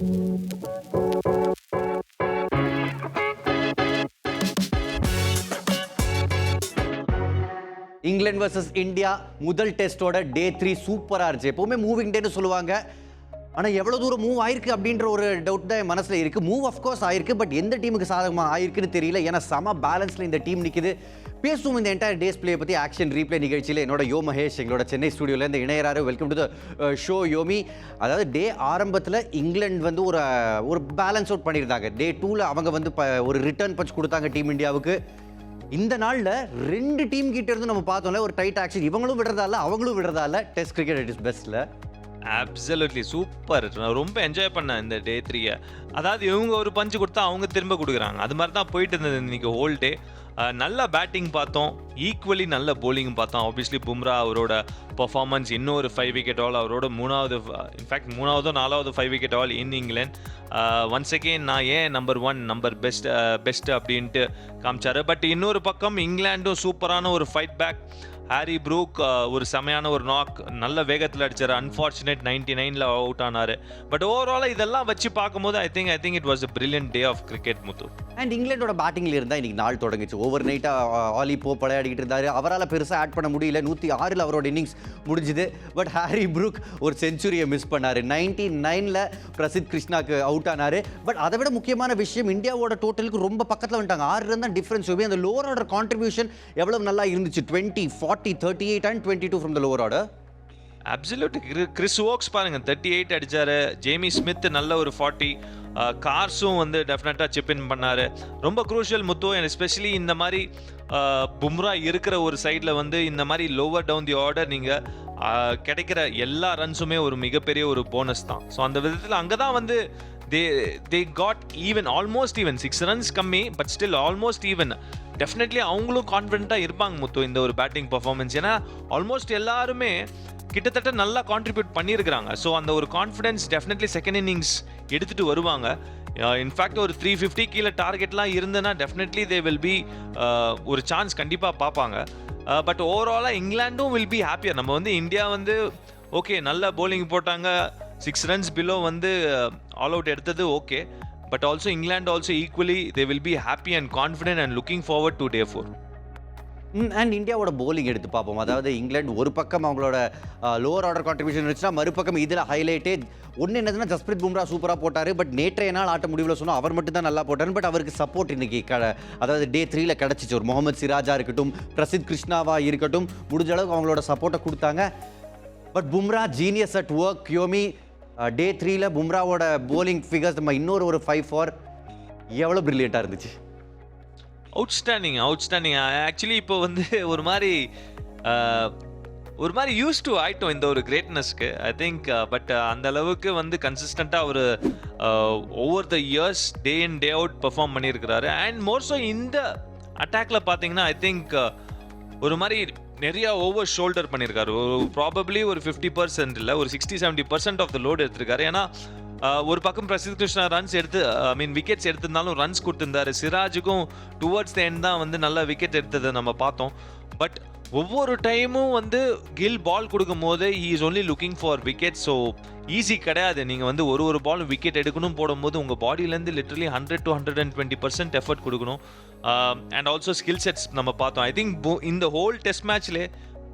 England versus India முதல் டெஸ்டோட day three சூப்பராக இருந்துச்சு. எப்போவுமே மூவிங் டேன்னு சொல்லுவாங்க. ஆனால் எவ்வளோ தூரம் மூவ் ஆயிருக்கு அப்படின்ற ஒரு டவுட் தான் என் மனசில் இருக்குது மூவ் அஃப்கோர்ஸ் ஆயிருக்கு பட் எந்த டீமுக்கு சாதகமாக ஆயிருக்குன்னு தெரியல. ஏன்னா சம பேலன்ஸில் இந்த டீம் நிற்குது பேசுவோம் இந்த என்டையர் டேஸ் பிளே பற்றி ஆக்ஷன் ரீப்ளே நிகழ்ச்சியில் என்னோட யோ மகேஷ் எங்களோட சென்னை ஸ்டுடியோவில் இந்த இணையராரு வெல்கம் டு த ஷோ யோமி. அதாவது டே ஆரம்பத்தில் இங்கிலாந்து வந்து ஒரு ஒரு பேலன்ஸ் அவுட் பண்ணியிருந்தாங்க. டே டூவில் அவங்க வந்து ப- ஒரு ரிட்டர்ன் பஞ்ச் கொடுத்தாங்க டீம் இந்தியாவுக்கு. இந்த நாளில் ரெண்டு டீம் கிட்ட இருந்து நம்ம பார்த்தோம்ல ஒரு டைட் ஆக்ஷன் இவங்களும் விடுறதா இல்லை அவங்களும் விடுறதா இல்லை டெஸ்ட் கிரிக்கெட் இட் இஸ் பெஸ்ட்டில் அப்சல்யூட்லி சூப்பர் நான் ரொம்ப என்ஜாய் பண்ணேன் இந்த டே த்ரீயை அதாவது இவங்க ஒரு பஞ்சு கொடுத்தா அவங்க திரும்ப கொடுக்குறாங்க. அது மாதிரி தான் போயிட்டு இருந்தது இன்னைக்கு ஹோல் டே நல்ல பேட்டிங் பார்த்தோம். ஈக்குவலி நல்ல போலிங் பார்த்தோம். ஆப்வியஸ்லி பும்ரா அவரோட பர்ஃபார்மன்ஸ் இன்னொரு ஃபைவ் விக்கெட் ஆல் அவரோட மூணாவது இன்ஃபேக்ட் மூணாவதோ நாலாவது five wicket all in England once again நான் ஏன் number one number best best அப்படின்ட்டு காமிச்சாரு. பட் இன்னொரு பக்கம் இங்கிலாண்டும் சூப்பரான ஒரு ஃபைட் பேக் ஹாரி ப்ரூக் ஒரு செமையான ஒரு நாக் நல்ல வேகத்தில் அடிச்சார். அன்ஃபார்ச்சுனேட் நைன்டி நைனில் அவுட் ஆனார். பட் ஓவராலாக இதெல்லாம் வச்சு பார்க்கும்போது I think I think it was a brilliant day of cricket Muthu and இங்கிலாண்டோட பேட்டிங்கில் இருந்தால் இன்றைக்கி நாள் தொடங்கிச்சு. ஓவர் நைட்டாக ஆலி போ விளையாடிக்கிட்டு இருந்தார். அவரால் பெருசாக ஆட் பண்ண முடியல. நூற்றி ஆறில் அவரோட இன்னிங்ஸ் முடிஞ்சுது. பட் ஹாரி ப்ரூக் ஒரு செஞ்சுரியை மிஸ் பண்ணார். நைன்டி நைனில் பிரசித் கிருஷ்ணாக்கு அவுட் ஆனார். பட் அதை விட முக்கியமான விஷயம் இந்தியாவோட டோட்டலுக்கு ரொம்ப பக்கத்தில் வந்துட்டாங்க. ஆறு ரன் தான் டிஃபரன்ஸ் அந்த லோவர் ஆர்டர் கான்ட்ரிபியூஷன் எவ்வளவு நல்லா இருந்துச்சு? Twenty forty thirty eight and twenty two from the lower order absolute Chris Woakes பாருங்க. தேர்ட்டி எயிட் அடிச்சாரு. ஜேமி ஸ்மித் நல்ல ஒரு ஃபார்ட்டி கார்ஸும் வந்து டெஃபினட்டாக சிப் இன் பண்ணாரு. ரொம்ப குரூஷியல் முத்து அண்ட் எஸ்பெஷலி இந்த மாதிரி பும்ரா இருக்கிற ஒரு சைடில் வந்து இந்த மாதிரி லோவர் டவுன் தி ஆர்டர் நீங்கள் கிடைக்கிற எல்லா ரன்ஸுமே ஒரு மிகப்பெரிய ஒரு போனஸ் தான். ஸோ அந்த விதத்தில் அங்கே தான் வந்து they they got even almost even six runs கம்மி but still almost even definitely அவங்களும் கான்ஃபிடென்ட்டாக இருப்பாங்க முத்து இந்த ஒரு பேட்டிங் பர்ஃபார்மன்ஸ் ஏன்னா ஆல்மோஸ்ட் எல்லாருமே கிட்டத்தட்ட நல்லா கான்ட்ரிபியூட் பண்ணியிருக்கிறாங்க. ஸோ அந்த ஒரு கான்ஃபிடென்ஸ் டெஃபினெட்லி செகண்ட் இன்னிங்ஸ் எடுத்துகிட்டு வருவாங்க. இன்ஃபேக்ட் ஒரு த்ரீ ஃபிஃப்டி கீழே டார்கெட்லாம் இருந்ததுன்னா டெஃபினெட்லி தே வில் பி ஒரு சான்ஸ் கண்டிப்பாக பார்ப்பாங்க. பட் ஓவராலாக இங்கிலாண்டும் வில் பி ஹாப்பியர் நம்ம வந்து இந்தியா வந்து ஓகே நல்ல போலிங் போட்டாங்க. சிக்ஸ் ரன்ஸ் பிலோ வந்து ஆல் அவுட் எடுத்தது okay but also England also equally they will be happy and confident and looking forward to day four and இந்தியாவோட bowling எடுத்து பார்ப்போம். அதாவது இங்கிலாந்து ஒரு பக்கம் அவங்களோட லோவர் ஆர்டர் கான்ட்ரிபியூஷன் இருந்துச்சுன்னா மறுபக்கம் இதில் ஹைலைட்டே ஒன்று என்னதுன்னா ஜஸ்பிரித் பும்ரா சூப்பராக போட்டார். பட் நேற்றைய நாள் ஆட்ட முடிவில் சொன்னால் அவர் மட்டும் தான் நல்லா போட்டார் பட் அவருக்கு சப்போர்ட் இன்னைக்கு க அதாவது டே த்ரீல கிடச்சிச்சு. ஒரு முகமது சிராஜா இருக்கட்டும் பிரசித் கிருஷ்ணாவா இருக்கட்டும் முடிஞ்ச அளவுக்கு அவங்களோட சப்போர்ட்டை கொடுத்தாங்க. But Bumrah genius at work யோமி. Day த்ரீல பும்ராவோட போலிங் ஃபிகர்ஸ் நம்ம இன்னொரு ஒரு ஃபைவ் ஃபார் எவ்வளோ ப்ரில்லியண்ட்டாக இருந்துச்சு. அவுட்ஸ்டாண்டிங் அவுட்ஸ்டாண்டிங் ஆக்சுவலி இப்போ வந்து ஒரு மாதிரி ஒரு மாதிரி யூஸ் டு ஆயிட்டோம் இந்த ஒரு கிரேட்னஸ்க்கு ஐ திங்க் பட் அந்த அளவுக்கு வந்து கன்சிஸ்டண்ட்டாக அவர் over the years day in day out perform பண்ணியிருக்கிறாரு. அண்ட் மோர்ஸோ இந்த அட்டாக்ல பார்த்தீங்கன்னா ஐ திங்க் ஒரு மாதிரி நிறையா ஓவர் ஷோல்டர் பண்ணியிருக்காரு. ஒரு ப்ராபப்ளி ஒரு ஃபிஃப்டி பர்சன்ட் இல்லை ஒரு sixty seventy percent of the load எடுத்திருக்காரு. ஏன்னா ஒரு பக்கம் பிரசித் கிருஷ்ணா ரன்ஸ் எடுத்து ஐ மீன் விக்கெட்ஸ் எடுத்திருந்தாலும் ரன்ஸ் கொடுத்துருந்தாரு. சிராஜுக்கும் டுவர்ட்ஸ் த எண்ட் தான் வந்து நல்லா விக்கெட் எடுத்ததை நம்ம பார்த்தோம். பட் ஒவ்வொரு டைமும் வந்து கில் பால் கொடுக்கும் போது he is only looking for wicket so easy கிடையாது. நீங்கள் வந்து ஒரு ஒரு பால் விக்கெட் எடுக்கணும் போடும்போது உங்கள் பாடியிலேருந்து literally hundred to hundred and twenty percent effort கொடுக்கணும். அண்ட் ஆல்சோ ஸ்கில் செட்ஸ் நம்ம பார்த்தோம். ஐ திங்க் இந்த ஹோல் டெஸ்ட் மேட்ச்லேயே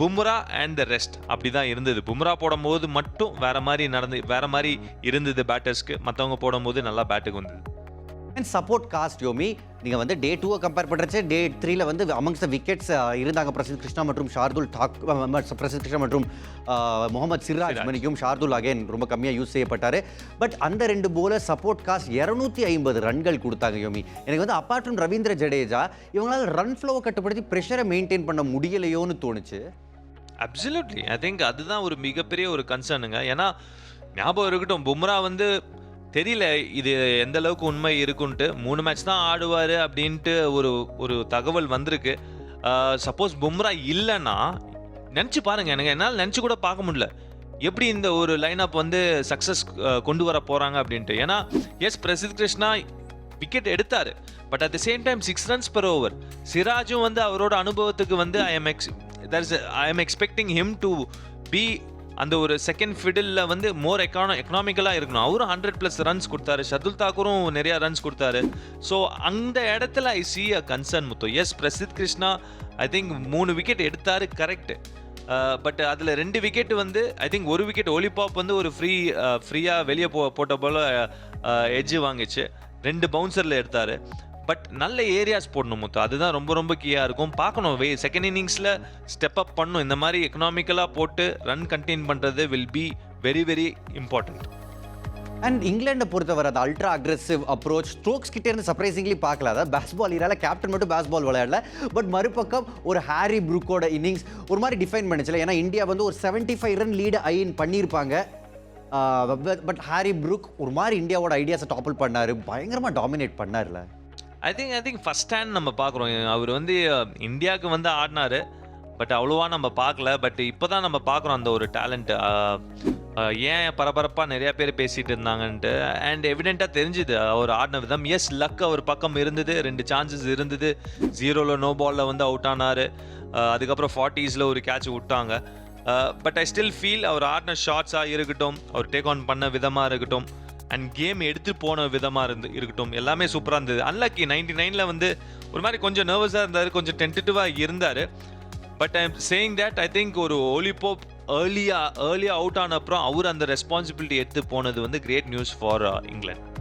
பும்ரா அண்ட் த ரெஸ்ட் அப்படி தான் இருந்தது. பும்ரா போடும்போது மட்டும் வேற மாதிரி நடந்து வேற மாதிரி இருந்தது பேட்டர்ஸ்க்கு மற்றவங்க போடும்போது நல்லா பேட்டுக்கு வந்தது. அண்ட் சப்போர்ட் காஸ்ட் யோமி நீங்கள் வந்து டே டூவை கம்பேர் பண்ணுறச்சு டே த்ரீல வந்து அமங்ஸ் த விக்கெட்ஸ் இருந்தாங்க. பிரசித் கிருஷ்ணா மற்றும் ஷார்துல் டாக் பிரசித் கிருஷ்ணா மற்றும் முகமது சிராஜ் மணிக்கும் ஷார்துல் அகைன் ரொம்ப கம்மியாக யூஸ் செய்யப்பட்டார். பட் அந்த ரெண்டு போல சப்போர்ட் காஸ்ட் இரநூத்தி ஐம்பது ரன்கள் கொடுத்தாங்க யோமி எனக்கு வந்து அப்பார்ட் ஃப்ரம் ரவீந்திர ஜடேஜா இவங்களால ரன் ஃப்ளோவை கட்டுப்படுத்தி ப்ரெஷரை மெயின்டைன் பண்ண முடியலையோன்னு தோணுச்சு. அப்சல்யூட்லி ஐ திங்க் அதுதான் ஒரு மிகப்பெரிய ஒரு கன்சர்னுங்க ஏன்னா ஞாபகம் இருக்கட்டும் பும்ரா வந்து தெரியல இது எந்த அளவுக்கு உண்மை இருக்குன்ட்டு. மூணு மேட்ச் தான் ஆடுவார் அப்படின்ட்டு ஒரு ஒரு தகவல் வந்திருக்கு. சப்போஸ் பும்ரா இல்லைன்னா நினச்சி பாருங்க. எனக்கு என்னால் நினச்சி கூட பார்க்க முடியல. எப்படி இந்த ஒரு லைனப் வந்து சக்ஸஸ் கொண்டு வர போகிறாங்க அப்படின்ட்டு. ஏன்னா எஸ் பிரசித் கிருஷ்ணா விக்கெட் எடுத்தார். But at the same time six runs per over சிராஜும் வந்து அவரோட அனுபவத்துக்கு வந்து I am ex there is I am expecting him to be அந்த ஒரு செகண்ட் ஃபிடில் வந்து மோர் எக்கான எக்கனாமிக்கலாக இருக்கணும். அவரும் ஹண்ட்ரட் ப்ளஸ் ரன்ஸ் கொடுத்தாரு. ஷதுல் தாக்கூரும் நிறையா ரன்ஸ் கொடுத்தாரு. ஸோ அந்த இடத்துல I see a concern முத்தோ. Yes Prasidh Krishna I think மூணு விக்கெட் எடுத்தார் கரெக்ட் பட் அதில் ரெண்டு விக்கெட் வந்து ஐ திங்க் ஒரு விக்கெட் ஒலிபாப் வந்து ஒரு ஃப்ரீ ஃப்ரீயாக வெளியே போ போட்ட போல uh, uh, எட்ஜு வாங்கிச்சு. ரெண்டு பவுன்சரில் எடுத்தார். பட் நல்ல ஏரியாஸ் போடணும் மொத்தம் அதுதான் ரொம்ப ரொம்ப கீயாக இருக்கும். பார்க்கணும். வே செகண்ட் இன்னிங்ஸில் ஸ்டெப் அப் பண்ணணும் இந்த மாதிரி எக்கனாமிக்கலாக போட்டு ரன் கண்டெயின் பண்ணுறது will be very very important and இங்கிலாண்டை பொறுத்தவரை அது அல்ட்ரா அக்ரெசிவ் அப்ரோச் ஸ்ட்ரோக்ஸ் கிட்டே இருந்து சர்ப்ரைசிங்லி பார்க்கல. அதாவது பேஸ்பால் இரால கேப்டன் மட்டும் பேஸ்பால் விளையாடல. பட் மறுபக்கம் ஒரு ஹாரி ப்ரூக்கோட இன்னிங்ஸ் ஒரு மாதிரி டிஃபைன் பண்ணுச்சுல. ஏன்னா இந்தியா வந்து ஒரு 75 ஃபைவ் ரன் லீடு ஐன் பண்ணியிருப்பாங்க. பட் ஹாரி ப்ரூக் ஒரு மாதிரி இந்தியாவோட ஐடியாஸை டாப்பிள் பண்ணாரு. பயங்கரமாக dominate பண்ணார்ல. I think I think first hand நம்ம பார்க்குறோம். அவர் வந்து இந்தியாவுக்கு வந்து ஆடினாரு. பட் அவ்வளோவா நம்ம பார்க்கல. பட் இப்போ தான் நம்ம பார்க்குறோம் அந்த ஒரு டேலண்ட் ஏன் பரபரப்பாக நிறையா பேர் பேசிகிட்டு இருந்தாங்கன்ட்டு. அண்ட் எவிடெண்ட்டாக தெரிஞ்சுது அவர் ஆடின விதம். எஸ் லக் அவர் பக்கம் இருந்தது. ரெண்டு சான்சஸ் இருந்தது. ஜீரோவில் நோ பாலில் வந்து அவுட் ஆனார். அதுக்கப்புறம் ஃபார்ட்டிஸில் ஒரு கேட்ச் விட்டாங்க. பட் ஐ ஸ்டில் ஃபீல் அவர் ஆடின ஷார்ட்ஸாக இருக்கட்டும் அவர் டேக் ஆன் பண்ண விதமாக இருக்கட்டும் அண்ட் கேம் எடுத்து போன விதமாக இருந்து இருக்கட்டும். எல்லாமே சூப்பராக இருந்தது. அன்லக்கி நைன்டி நைனில் வந்து ஒரு மாதிரி கொஞ்சம் நர்வஸாக இருந்தார் கொஞ்சம் டென்டேட்டிவாக இருந்தார். But I saying that I think ஒரு ஒலிபோப் ஏர்லியாக ஏர்லியாக அவுட் ஆன அப்புறம் அவர் அந்த ரெஸ்பான்சிபிலிட்டி எடுத்து போனது வந்து great news for England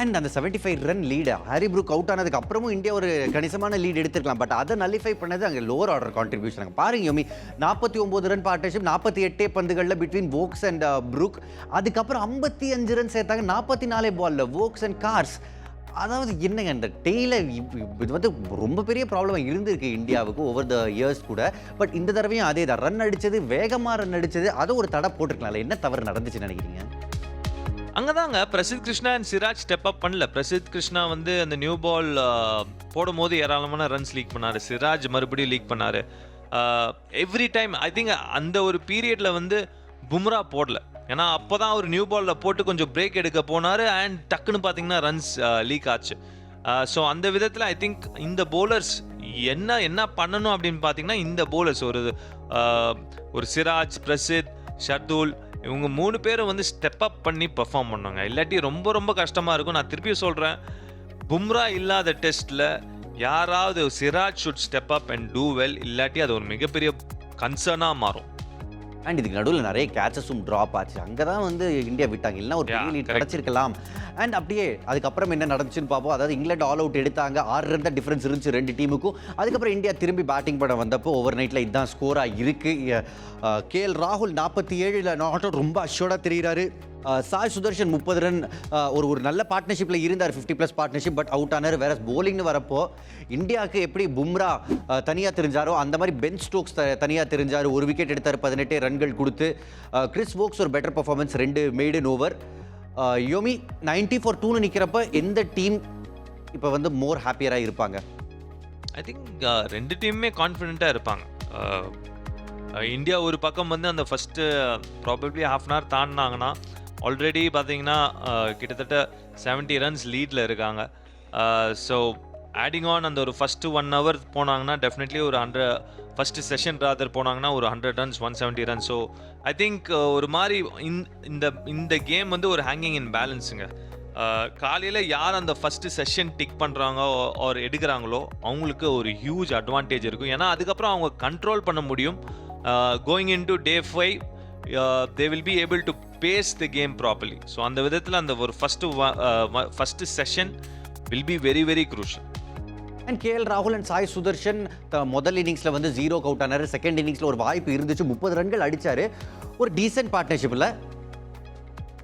and அந்த 75 five run lead Harry Brook out ஆனதுக்கு அப்புறமும் இந்தியா ஒரு கணிசமான லீட் எடுத்திருக்கலாம். பட் அதை நலிஃபை பண்ணது அங்கே லோவர் ஆர்டர் கான்ட்ரிபியூஷன் பாருங்க யோமி நாற்பத்தி ஒம்பது ரன் பார்ட்னர்ஷிப் நாற்பத்தி எட்டே பந்துகளில் பிட்வீன் வோக்ஸ் அண்ட் ப்ரூக் அதுக்கப்புறம் ஐம்பத்தி அஞ்சு ரன் சேர்த்தாங்க நாற்பத்தி நாலே பால்ல வோக்ஸ் அண்ட் கார்ஸ் அதாவது என்னங்க இந்த டெய்ல இது வந்து ரொம்ப பெரிய ப்ராப்ளம் இருந்திருக்கு இந்தியாவுக்கு ஓவர் த இயர்ஸ் கூட. பட் இந்த தடவையும் அதே தான் ரன் அடித்தது வேகமாக ரன் அடித்தது அதை ஒரு தடை போட்டிருக்கலாம்ல என்ன தவறு நடந்துச்சுன்னு நினைக்கிறீங்க? அங்கதாங்க. Prasidh Krishna and Siraj step up பண்ணல. பிரசித் கிருஷ்ணா வந்து அந்த நியூ பால் போடும் போது ஏராளமான ரன்ஸ் லீக் பண்ணாரு. சிராஜ் மறுபடியும் லீக் பண்ணாரு. எவ்ரி டைம் ஐ திங்க் அந்த ஒரு பீரியட்ல வந்து பும்ரா போடல. ஏன்னா அப்போ தான் அவர் நியூ பாலில் போட்டு கொஞ்சம் பிரேக் எடுக்க போனார் அண்ட் டக்குன்னு பார்த்தீங்கன்னா ரன்ஸ் லீக் ஆச்சு. ஸோ அந்த விதத்தில் ஐ திங்க் இந்த போலர்ஸ் என்ன என்ன பண்ணணும் அப்படின்னு பார்த்தீங்கன்னா இந்த போலர்ஸ் ஒரு ஒரு சிராஜ் பிரசித் ஷர்துல் இவங்க மூணு பேரும் வந்து ஸ்டெப் அப் பண்ணி பெர்ஃபார்ம் பண்ணாங்க இல்லாட்டி ரொம்ப ரொம்ப கஷ்டமாக இருக்கும். நான் திருப்பியும் சொல்கிறேன் பும்ரா இல்லாத டெஸ்ட்டில் யாராவது Siraj should step up and do well இல்லாட்டி அது ஒரு மிகப்பெரிய கன்சர்னாக மாறும். அண்ட் இதுக்கு நடுவில் நிறைய கேச்சஸும் ட்ராப் ஆச்சு. அங்கே தான் வந்து இந்தியா விட்டாங்க. இல்லைன்னா ஒரு பெரிய லீட். கிடச்சிருக்கலாம். அண்ட் அப்படியே அதுக்கப்புறம் என்ன நடந்துச்சுன்னு பார்ப்போம். அதாவது இங்கிலாந்து ஆல் அவுட் எடுத்தாங்க. ஆறு ரன் தான் டிஃபரன்ஸ் இருந்துச்சு ரெண்டு டீமுக்கும் அதுக்கப்புறம் இந்தியா திரும்பி பேட்டிங் பண்ண வந்தப்போ ஓவர் நைட்டில் இதுதான் ஸ்கோராக இருக்குது கேஎல் ராகுல் நாற்பத்தி ஏழில் நாட்டும் ரொம்ப அஷ்யோர்டாக தெரிகிறாரு சாய் சுதர்ஷன் முப்பது ரன் ஒரு ஒரு நல்ல பார்ட்னர்ஷிப்பில் இருந்தார் fifty plus partnership but out ஆனார். வேற போலிங்னு வரப்போ இந்தியாவுக்கு எப்படி பும்ரா தனியாக தெரிஞ்சாரோ அந்த மாதிரி பென் ஸ்டோக்ஸ் தனியாக தெரிஞ்சார். ஒரு விக்கெட் எடுத்தார் பதினெட்டு ரன்கள் கொடுத்து கிறிஸ் வோக்ஸ் ஒரு பெட்டர் பர்ஃபார்மன்ஸ் ரெண்டு மேடன் ஓவர் யோமி நைன்டி ஃபோர் டூன்னு நிற்கிறப்ப எந்த டீம் இப்போ வந்து மோர் ஹாப்பியராக இருப்பாங்க? ஐ திங்க் ரெண்டு டீமுமே கான்ஃபிடென்ட்டாக இருப்பாங்க. இந்தியா ஒரு பக்கம் வந்து அந்த first probably half an hour தாண்டினாங்கன்னா already பார்த்தீங்கன்னா கிட்டத்தட்ட 70 ரன்ஸ் லீடில் இருக்காங்க. ஸோ ஆடிங் ஆன் அந்த ஒரு ஃபஸ்ட்டு ஒன் ஹவர் போனாங்கன்னா டெஃபினெட்லி ஒரு ஹண்ட்ரட் ஃபஸ்ட்டு செஷன் ராதர் போனாங்கன்னா ஒரு hundred runs one seventy runs so I think ஒரு மாதிரி இந்த- இந்த இந்த கேம் வந்து ஒரு ஹேங்கிங் இன் பேலன்ஸுங்க காலையில் யார் அந்த ஃபஸ்ட்டு செஷன் டிக் பண்ணுறாங்க ஆர் எடுக்கிறாங்களோ அவங்களுக்கு ஒரு ஹியூஜ் அட்வான்டேஜ் இருக்கும். ஏன்னா அதுக்கப்புறம் அவங்க கண்ட்ரோல் பண்ண முடியும். Going in to day five they will be able to pace the game properly so அந்த விதத்தில் அந்த ஒரு first first session will be very very crucial. And K L ராகுல் அண்ட் சாய் சுதர்ஷன் முதல் இன்னிங்ஸில் வந்து ஜீரோ அவுட் ஆனார். செகண்ட் இன்னிங்ஸில் ஒரு வாய்ப்பு இருந்துச்சு. முப்பது ரன்கள் அடிச்சாரு. ஒரு டீசென்ட் பார்ட்னர்ஷிப்பில்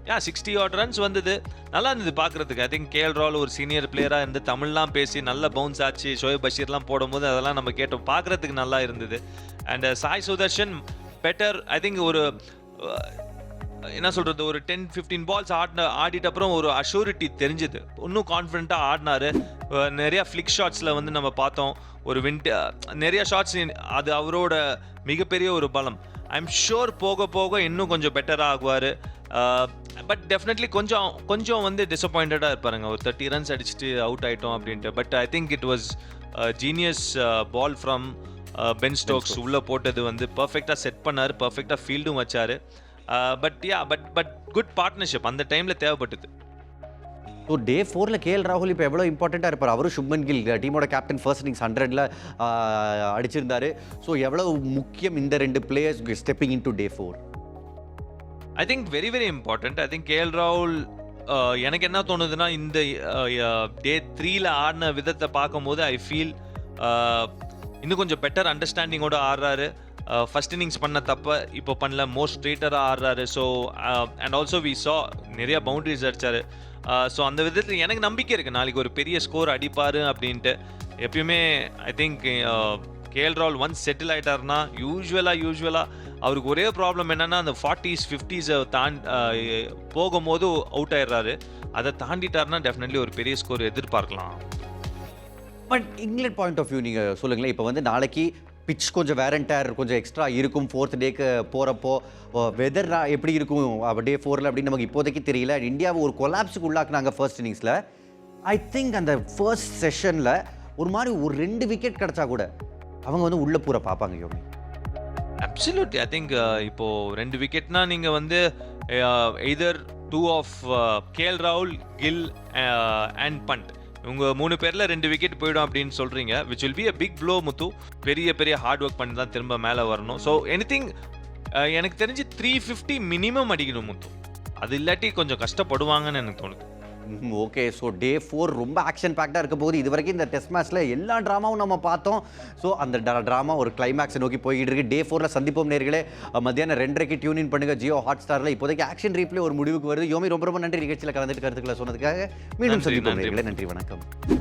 யா சிக்ஸ்டி ஆட் ரன்ஸ் வந்தது. நல்லா இருந்தது பார்க்குறதுக்கு ஐ திங்க் கேஎல் ரால் ஒரு சீனியர் பிளேயராக இருந்து தமிழ்லாம் பேசி நல்ல பவுன்ஸ் ஆச்சு. ஷோயப் பஷீர்லாம் போடும்போது அதெல்லாம் நம்ம கேட்டோம். பார்க்குறதுக்கு நல்லா இருந்தது. And Sai Sudharsan better I think ஒரு என்ன சொல்கிறது ஒரு டென் ஃபிஃப்டீன் பால்ஸ் ஆடின ஆடிட்ட அப்புறம் ஒரு அஷூரிட்டி தெரிஞ்சுது. இன்னும் கான்ஃபிடண்ட்டாக ஆடினாரு. நிறையா ஃப்ளிக் ஷாட்ஸில் வந்து நம்ம பார்த்தோம். ஒரு விண்ட் நிறையா ஷாட்ஸ் அது அவரோட மிகப்பெரிய ஒரு பலம். ஐ எம் ஷோர் போக போக இன்னும் கொஞ்சம் பெட்டராக ஆகுவார். பட் டெஃபினெட்லி கொஞ்சம் கொஞ்சம் வந்து டிசப்பாயிண்டடாக இருப்பாருங்க. ஒரு தேர்ட்டி ரன்ஸ் அடிச்சுட்டு அவுட் ஆகிட்டோம் அப்படின்ட்டு. But I think it was genius ball from Ben Stokes உள்ள போட்டது வந்து பர்ஃபெக்டாக செட் பண்ணாரு பர்ஃபெக்டாக ஃபீல்டும் வச்சாரு. But yeah but but good partnership அந்த டைம்ல தேவைப்பட்டது. ஸோ டே ஃபோரில் கேஎல் ராகுல் இப்போ எவ்வளோ இம்பார்ட்டண்ட்டாக இருப்பார்? அவரும் சுப்மன் கில் டீமோட கேப்டன் ஃபர்ஸ்ட் இன்னிங்ஸ் ஹண்ட்ரட்ல அடிச்சிருந்தாரு. ஸோ எவ்வளோ முக்கியம் இந்த ரெண்டு players stepping in to day four I think very very important I think K L ராகுல் uh, எனக்கு என்ன தோணுதுன்னா இந்த டே த்ரீல ஆடின விதத்தை பார்க்கும்போது ஐ ஃபீல் இன்னும் கொஞ்சம் பெட்டர் அண்டர்ஸ்டாண்டிங்கோட ஆடுறாரு. ஃபர்ஸ்ட் இன்னிங்ஸ் பண்ண தப்ப இப்போ பண்ணல மோஸ்ட் ஸ்ட்ரெயிட்டராக ஆடுறாரு. So and also we saw நிறைய பவுண்டரிஸ் அடிச்சாரு. ஸோ அந்த விதத்தில் எனக்கு நம்பிக்கை இருக்குது நாளைக்கு ஒரு பெரிய ஸ்கோர் அடிப்பார் அப்படின்ட்டு. எப்பயுமே I think K L Rahul once settle ஆகிட்டார்னா யூஸ்வலாக யூஸ்வலாக அவருக்கு ஒரே ப்ராப்ளம் என்னென்னா அந்த ஃபார்ட்டிஸ் ஃபிஃப்டிஸை தாண்டி போகும்போது அவுட் ஆயிடுறாரு. அதை தாண்டிட்டாருன்னா டெஃபினெட்லி ஒரு பெரிய ஸ்கோர் எதிர்பார்க்கலாம். But England point of view நீங்கள் சொல்லுங்களேன். இப்போ வந்து நாளைக்கு பிச் கொஞ்சம் வேரண்டர் கொஞ்சம் எக்ஸ்ட்ரா இருக்கும் ஃபோர்த் டேக்கு போகிறப்போ வெதர் எப்படி இருக்கும்? டே ஃபோரில் அப்படின்னு நமக்கு இப்போதைக்கு தெரியல. இந்தியாவை ஒரு கொலாப்ஸுக்கு உள்ளாக்குனாங்க ஃபர்ஸ்ட் இன்னிங்ஸில் ஐ திங்க் அந்த ஃபர்ஸ்ட் செஷனில் ஒரு மாதிரி ஒரு ரெண்டு விக்கெட் கிடச்சா கூட அவங்க வந்து உள்ளே பூரா பார்ப்பாங்க யோகி. அப்சல்யூட்லி ஐ திங்க் இப்போது ரெண்டு விக்கெட்னா நீங்கள் வந்து either two of K L ராகுல் கில் அண்ட் பண்ட் உங்கள் மூணு பேரில் ரெண்டு விக்கெட் போயிடும் அப்படின்னு சொல்றீங்க which will be a big blow முத்து. பெரிய பெரிய ஹார்ட் ஒர்க் பண்ணி தான் திரும்ப மேலே வரணும். ஸோ எனிதிங் எனக்கு தெரிஞ்சு த்ரீ ஃபிஃப்டி மினிமம் அடிக்கணும் முத்து. அது இல்லாட்டி கொஞ்சம் கஷ்டப்படுவாங்கன்னு எனக்கு தோணுது. ஓகே ஸோ டே ஃபோர் ரொம்ப ஆக்ஷன் பேக்டாக இருக்க போகுது. இது வரைக்கும் இந்த டெஸ்ட் மேட்ச்சில் எல்லா ட்ராமாவும் நம்ம பார்த்தோம். ஸோ அந்த ட்ராமா ஒரு கிளைமேக்ஸை நோக்கி போய்கிட்டு இருக்கு. டே ஃபோரில் சந்திப்போம் நேர்களே. மத்தியானம் ரெண்டரைக்கு டியூன் இன் பண்ணுங்க. ஜியோ ஹாட் ஸ்டாரில் இப்போதைக்கு ஆக்ஷன் ரீப்ளே ஒரு முடிவுக்கு வருது. யோமி ரொம்ப ரொம்ப நன்றி. நிகழ்ச்சியில் கலந்துட்டு கருத்துக்களை சொன்னதுக்காக மீண்டும் சந்திப்போம். நேர்களே. நன்றி வணக்கம்.